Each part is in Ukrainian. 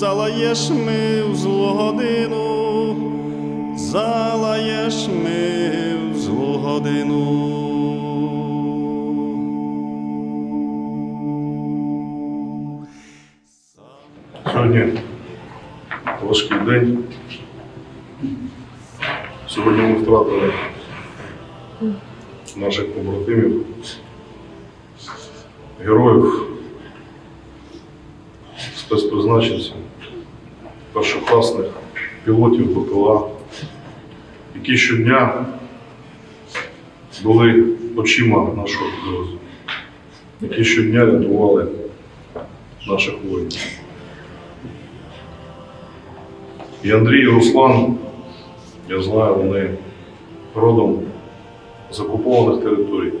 залаєш ми в злу годину, залаєш ми в злу годину. Сьогодні важкий день. Сьогодні ми втратили наших побратимів, героїв, спецпризначенців, першокласних пілотів БПЛА, які щодня були очима нашого підрозділу, які щодня рятували наших воїнів. І Андрій і Руслан, я знаю, вони родом з окупованих територій.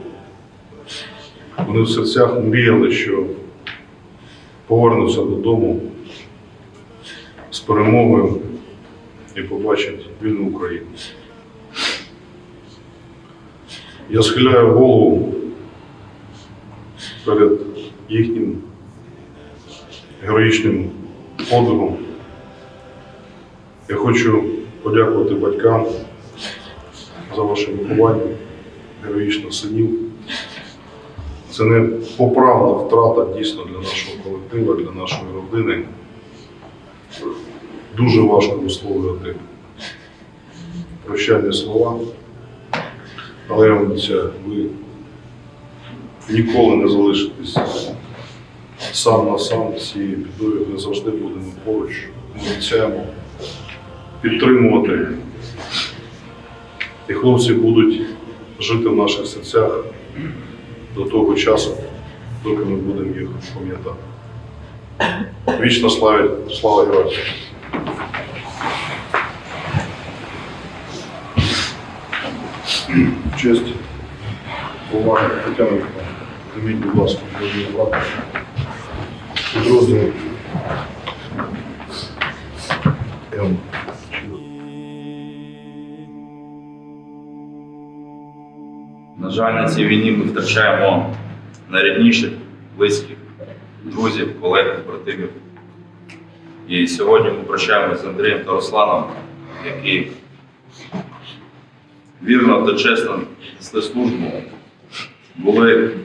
Вони в серцях мріяли, що повернуться додому з перемогою і побачать вільну Україну. Я схиляю голову перед їхнім героїчним подвигом. Я хочу подякувати батькам за ваше виховання героїчних синів. Це не поправна втрата дійсно для нашого колективу, для нашої родини. Дуже важко висловлювати прощальні слова, але я вам обіцяю, ви ніколи не залишитесь сам на сам з цією бідою, ми завжди будемо поруч. Ми обіцяємо підтримувати. І хлопці будуть жити в наших серцях до того часу, доки ми будемо їх пам'ятати. Вічно слава, слава героям! Честь, увага, Тетяна Миколаївна, будь ласка. Підрозділ. На жаль, на цій війні ми втрачаємо найрідніших, близьких, друзів, колег, побратимів. І сьогодні ми прощаємося з Андрієм та Русланом, які вірно та чесно несли службу, були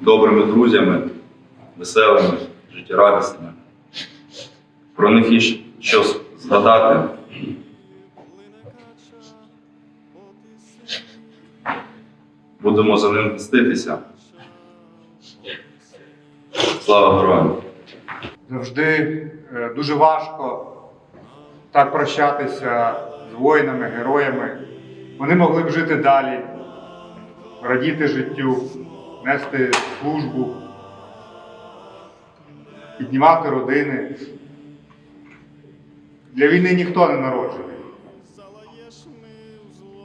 добрими друзями, веселими, життєрадісними. Про них є що згадати. Будемо за ним мститися. Слава героям! Завжди е, дуже важко так прощатися з воїнами, героями. Вони могли б жити далі, радіти життю, нести службу, піднімати родини. Для війни ніхто не народжений.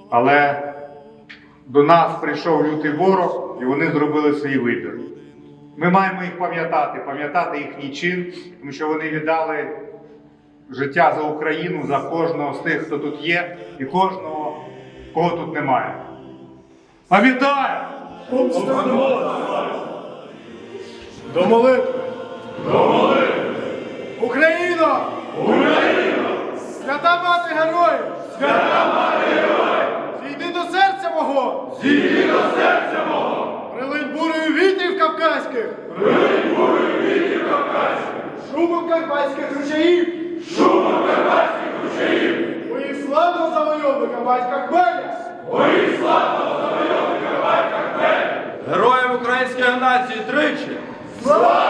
Але до нас прийшов лютий ворог, і вони зробили свій вибір. Ми маємо їх пам'ятати, пам'ятати їхній чин, тому що вони віддали життя за Україну, за кожного з тих, хто тут є, і кожного, кого тут немає. Пам'ятаємо! До молитви! До молитви! Україна! Україна! Свята мати героїв! Свята мати героїв! Зійди до серця мого! До серця мого! Прилинь бурею вітрів кавказьких! Прилинь бурею вітрів кавказьких! Шумом карпатських ручаїв! Шумом карпатських ручаїв! Бої славного завойовника батька Хмеля! Бої славного завойовника батька Хмеля! Героям української нації тричі! Слава!